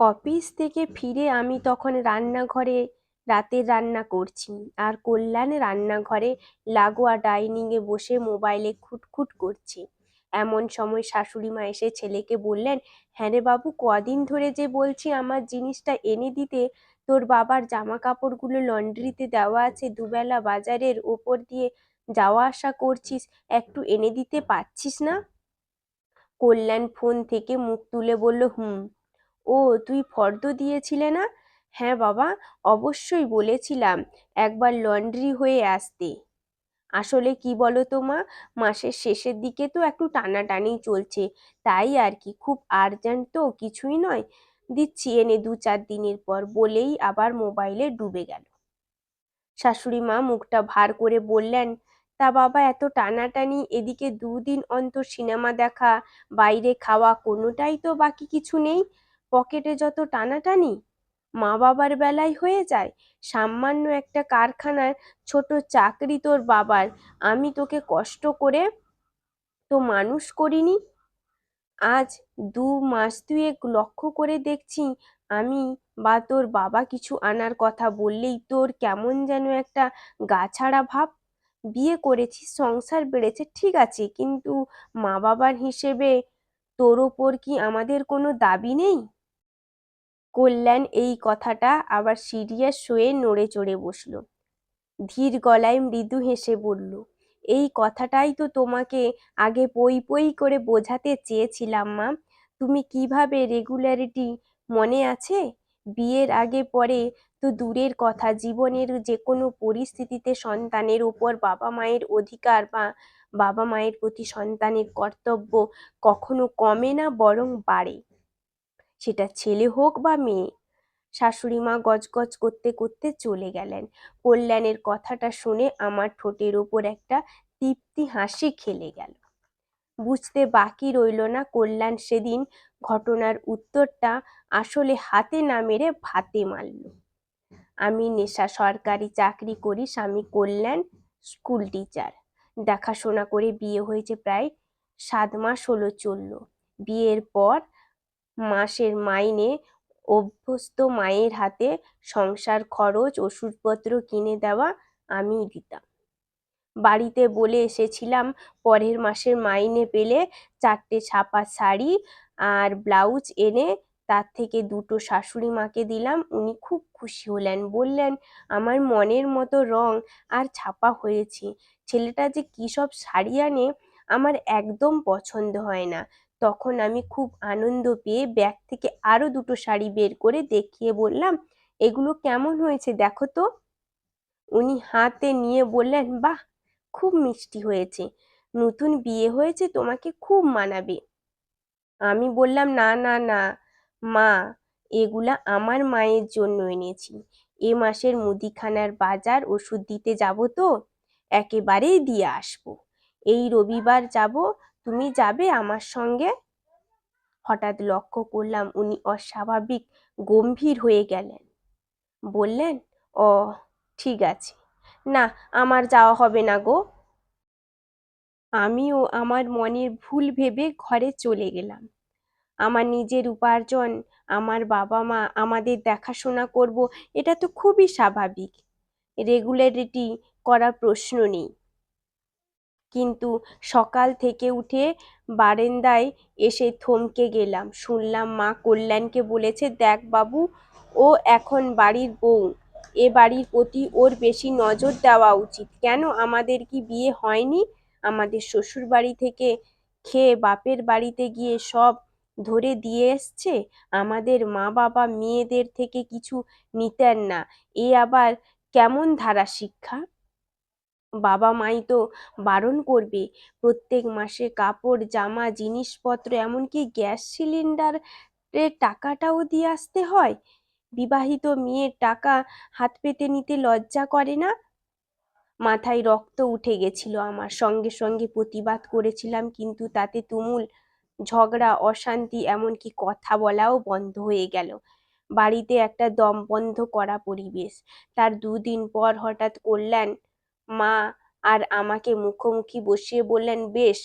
Office থেকে ফিরে আমি তখন রান্নাঘরে রাতের রান্না করছি। আর কল্যাণ রান্নাঘরে লাগোয়া ডাইনিংয়ে বসে মোবাইলে খুটখুট করছে। এমন সময় শাশুড়ি মা এসে ছেলেকে বললেন হ্যাঁ রে বাবু, কদিন ধরে যে বলছি আমার জিনিসটা এনে দিতে, তোর বাবার জামা কাপড়গুলো লন্ড্রিতে দেওয়া আছে, দুবেলা বাজারের ওপর দিয়ে যাওয়া আসা করছিস, একটু এনে দিতে পারছিস না? কল্যাণ ফোন থেকে মুখ তুলে বলল, হুম। ও, তুই ফর্দ দিয়েছিলে না? হ্যাঁ বাবা, অবশ্যই বলেছিলাম একবার লন্ড্রি হয়ে আসতে। আসলে কি বলো তো মা, মাসের শেষের দিকে তো একটু টানাটানি চলছে, তাই আর কি, খুব আর্জেন্ট তো কিছুই নয়। দিচ্ছি এনে দু চার দিনের পর বলেই আবার মোবাইলে ডুবে গেল। শাশুড়ি মা মুখটা ভার করে বললেন, তা বাবা, এত টানাটানি, এদিকে দুদিন অন্তর সিনেমা দেখা, বাইরে খাওয়া কোনোটাই তো বাকি কিছু নেই? পকেটে যত টানাটানি মা বাবার বেলায় হয়ে যায়, সামান্য একটা কারখানার ছোট চাকরি তোর বাবার। আমি তোকে কষ্ট করে তো মানুষ করিনি। আজ দু মাস দুয়েক লক্ষ্য করে দেখছি আমি বা তোর বাবা কিছু আনার কথা বললেই তোর কেমন যেন একটা গাছাড়া ভাব। বিয়ে করেছিস সংসার বেড়েছে, ঠিক আছে, কিন্তু মা বাবার হিসেবে তোর ওপর কি আমাদের কোনো দাবি নেই? কল্যাণ এই কথাটা আবার সিরিয়াস হয়ে নড়ে চড়ে বসল। ধীর গলায় মৃদু হেসে বলল, এই কথাটাই তো তোমাকে আগে পই পই করে বোঝাতে চেয়েছিলাম, মা। তুমি কীভাবে রেগুলারিটি মনে আছে? বিয়ের আগে পরে তো দূরের কথা, জীবনের যে কোনো পরিস্থিতিতে সন্তানের ওপর বাবা মায়ের অধিকার বা বাবা মায়ের প্রতি সন্তানের কর্তব্য কখনো কমে না, বরং বাড়ে। সেটা ছেলে হোক বা মেয়ে, শাশুড়ি মা গজগজ করতে করতে চলে গেলেন। কল্যাণের কথাটা শুনে আমার ঠোঁটের ওপর একটা তৃপ্তি হাসি খেলে গেল। বুঝতে বাকি রইল না কল্যাণ সেদিন ঘটনার উত্তরটা আসলে হাতে না মেরে ভাতে মারল। আমি নেশা সরকারি চাকরি করি স্বামী কল্যাণ, স্কুল টিচার। দেখাশোনা করে বিয়ে হয়েছে প্রায় সাত মাস হলো চলল। বিয়ের পর মাসের মাইনে অভ্যস্ত মায়ের হাতে সংসার খরচ, ওষুধপত্র কিনে দেওয়া আমিই দিতাম বাড়িতে বলে এসেছিলাম, পরের মাসের মাইনে পেলে চারটে ছাপা শাড়ি আর ব্লাউজ এনে তার থেকে দুটো শাশুড়ি মাকে দিলাম। উনি খুব খুশি হলেন, বললেন, আমার মনের মতো রং আর ছাপা হয়েছে। ছেলেটা যে কী সব শাড়ি আনে আমার একদম পছন্দ হয় না। তখন আমি খুব আনন্দ পেয়ে ব্যাগ থেকে আরও দুটো শাড়ি বের করে দেখিয়ে বললাম, এগুলো কেমন হয়েছে দেখো তো। উনি হাতে নিয়ে বললেন, বাহ, খুব মিষ্টি হয়েছে। নতুন বিয়ে হয়েছে, তোমাকে খুব মানাবে। আমি বললাম, না না না, মা, এগুলা আমার মায়ের জন্য এনেছি। এ মাসের মুদিখানার বাজার ওষুধ দিতে যাব তো, একেবারেই দিয়ে আসব। এই রবিবার যাব তুমি যাবে আমার সঙ্গে? হঠাৎ লক্ষ্য করলাম উনি অস্বাভাবিক গম্ভীর হয়ে গেলেন। বললেন ও ঠিক আছে। না, আমার যাওয়া হবে না গো। আমিও আমার মনের ভুল ভেবে ঘরে চলে গেলাম। আমার নিজের উপার্জন, আমার বাবা মা আমাদের দেখাশোনা করব, এটা তো খুবই স্বাভাবিক। রেগুলারিটি করার প্রশ্ন নেই। কিন্তু সকাল থেকে উঠে বারেন্দায় এসে থমকে গেলাম। শুনলাম মা কল্যাণকে বলেছে, দেখ বাবু, ও এখন বাড়ির বউ। এ বাড়ির প্রতি ওর বেশি নজর দেওয়া উচিত। কেন আমাদের কি বিয়ে হয়নি? আমাদের শ্বশুর বাড়ি থেকে খেয়ে বাপের বাড়িতে গিয়ে সব ধরে দিয়ে এসছে। আমাদের মা বাবা মেয়েদের থেকে কিছু নিতেন না। এ আবার কেমন ধারা শিক্ষা বাবা মাই তো বারণ করবে। প্রত্যেক মাসে কাপড়, জামা, জিনিসপত্র, এমনকি গ্যাস সিলিন্ডারের টাকাটাও দিয়ে আসতে হয়। বিবাহিত মেয়ের টাকা হাত পেতে নিতে লজ্জা করে না? মাথায় রক্ত উঠে গেছিল আমার। সঙ্গে সঙ্গে প্রতিবাদ করেছিলাম, কিন্তু তাতে তুমুল ঝগড়া, অশান্তি, এমনকি কথা বলাও বন্ধ হয়ে গেল। বাড়িতে একটা দম বন্ধ করা পরিবেশ। তার দুদিন পর হঠাৎ কল্যাণ মা আর আমাকে মুখোমুখি বসিয়ে বললেন, বেশ,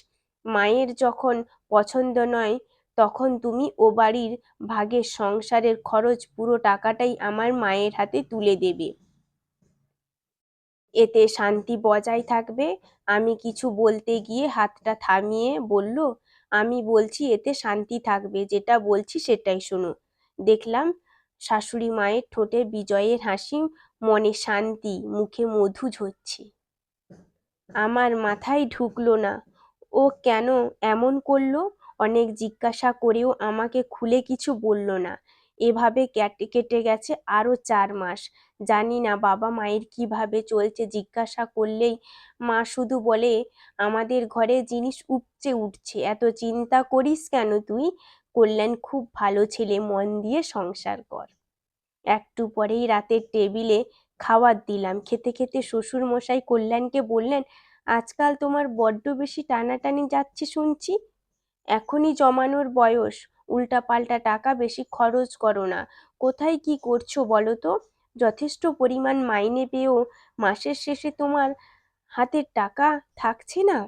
মায়ের যখন পছন্দ নয়, তখন তুমি ও বাড়ির ভাগের সংসারের খরচ পুরো টাকাটাই আমার মায়ের হাতে তুলে দেবে। এতে শান্তি বজায় থাকবে। আমি কিছু বলতে গিয়ে হাতটা থামিয়ে বলল, আমি বলছি এতে শান্তি থাকবে, যেটা বলছি সেটাই শোনো। দেখলাম শাশুড়ি মায়ের ঠোঁটে বিজয়ের হাসি মনে শান্তি, মুখে মধু ঝরছে। আমার মাথায় ঢুকলো না। ও কেন এমন করল? অনেক জিজ্ঞাসা করেও আমাকে খুলে কিছু বলল না। এভাবে কেটে গেছে আরও চার মাস। জানি না বাবা মায়ের কীভাবে চলছে। জিজ্ঞাসা করলেই মা শুধু বলে, আমাদের ঘরে জিনিস উপচে উঠছে। এত চিন্তা করিস কেন তুই? কল্যাণ খুব ভালো ছেলে। মন দিয়ে সংসার কর। একটু পরেই রাতের টেবিলে খাবার দিলাম। খেতে খেতে শ্বশুর মশাই কল্যাণকে বললেন, আজকাল তোমার বড্ড বেশি টানাটানি যাচ্ছে শুনছি। এখনই জমানোর বয়স। উল্টাপাল্টা টাকা বেশি খরচ করো না। কোথায় কি করছ বলো তো? যথেষ্ট পরিমাণ মাইনে পেয়েও মাসের শেষে তোমার হাতের টাকা থাকছে না?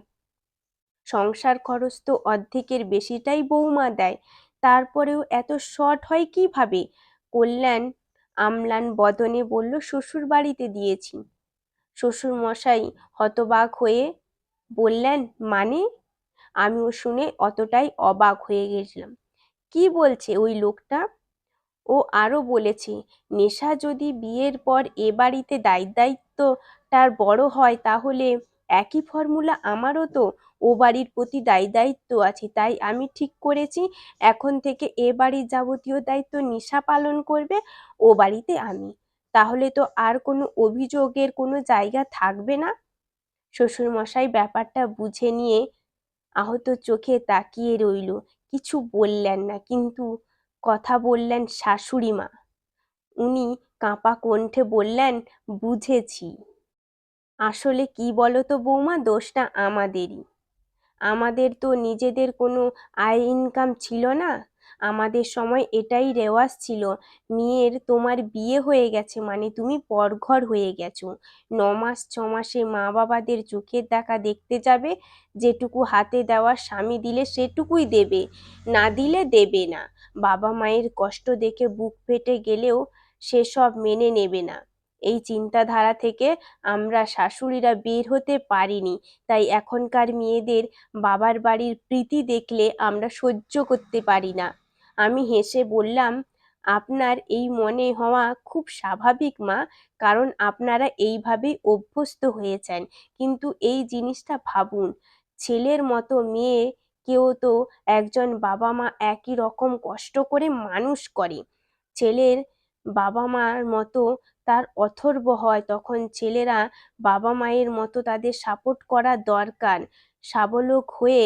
সংসার খরচ তো অর্ধেকের বেশিটাই বৌমা দেয়। তারপরেও এত শর্ট হয় কীভাবে? কল্যাণ আমলান বদনে বলল, শ্বশুর বাড়িতে দিয়েছি। শ্বশুর মশাই হতবাক হয়ে বললেন মানে? আমিও শুনে অতটাই অবাক হয়ে গেছিলাম। কি বলছে ওই লোকটা? ও আরও বলেছে, নেশা যদি বিয়ের পর এ বাড়িতে দায় দায়িত্বটার বড় হয়, তাহলে একই ফর্মুলা আমারও তো। ও বাড়ির প্রতি দায় দায়িত্ব আছে, তাই আমি ঠিক করেছি। এখন থেকে এ বাড়ির যাবতীয় দায়িত্ব নিশা পালন করবে ও বাড়িতে আমি। তাহলে তো আর কোনো অভিযোগের কোনো জায়গা থাকবে না? শ্বশুরমশাই ব্যাপারটা বুঝে নিয়ে আহত চোখে তাকিয়ে রইল। কিছু বললেন না, কিন্তু কথা বললেন শাশুড়ি মা। উনি কাঁপা কণ্ঠে বললেন, বুঝেছি। আসলে কি বলো তো বৌমা, দোষটা আমাদেরই। আমাদের তো নিজেদের কোনো আয় ইনকাম ছিল না। আমাদের সময় এটাই রেওয়াজ ছিল, মেয়ের তোমার বিয়ে হয়ে গেছে মানে তুমি পরঘর হয়ে গেছো। ন মাস ছ মাসে মা বাবাদের চোখের দেখা দেখতে যাবে, যেটুকু হাতে দেওয়া স্বামী দিলে সেটুকুই দেবে, না দিলে দেবে না। বাবা মায়ের কষ্ট দেখে বুক ফেটে গেলেও সেসব মেনে নেবে না। এই চিন্তাধারা থেকে আমরা শাশুড়িরা বের হতে পারিনি। তাই এখনকার মেয়েদের বাবার বাড়ির প্রীতি দেখলে আমরা সহ্য করতে পারি না। আমি হেসে বললাম, আপনার এই মনে হওয়া খুব স্বাভাবিক মা, কারণ আপনারা এইভাবেই অভ্যস্ত হয়েছেন। কিন্তু এই জিনিসটা ভাবুন, ছেলের মতো মেয়ে কেউ তো একজন বাবা মা একই রকম কষ্ট করে মানুষ করে। ছেলের বাবা মার মতো তার অথর্ব হয়, তখন ছেলেরা বাবা মায়ের মতো তাদের সাপোর্ট করা দরকার। সাবলক হয়ে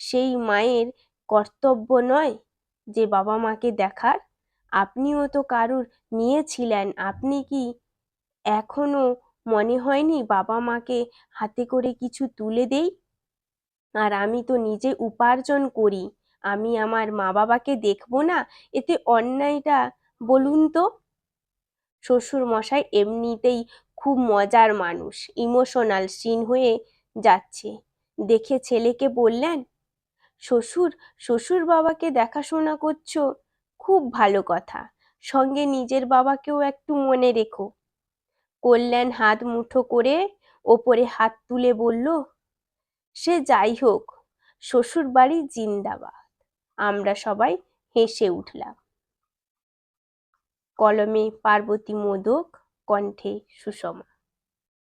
সেই মায়ের কর্তব্য নয় যে বাবা মাকে দেখার? আপনিও তো কারুর নিয়েছিলেন আপনি কি এখনও মনে হয়নি বাবা মাকে হাতে করে কিছু তুলে দেই? আর আমি তো নিজে উপার্জন করি, আমি আমার মা বাবাকে দেখব না? এতে অন্যায়টা বলুন তো? শ্বশুর মশাই এমনিতেই খুব মজার মানুষ, ইমোশনাল সিন হয়ে যাচ্ছে। দেখে ছেলেকে বললেন, শ্বশুর শ্বশুর বাবাকে দেখাশোনা করছ? খুব ভালো কথা। সঙ্গে নিজের বাবাকেও একটু মনে রেখো। কল্যাণ হাত মুঠো করে ওপরে হাত তুলে বলল, সে যাই হোক শ্বশুর বাড়ি জিন্দাবাদ। আমরা সবাই হেসে উঠলাম। কলমে পার্বতী মোদক কণ্ঠে সুষমা।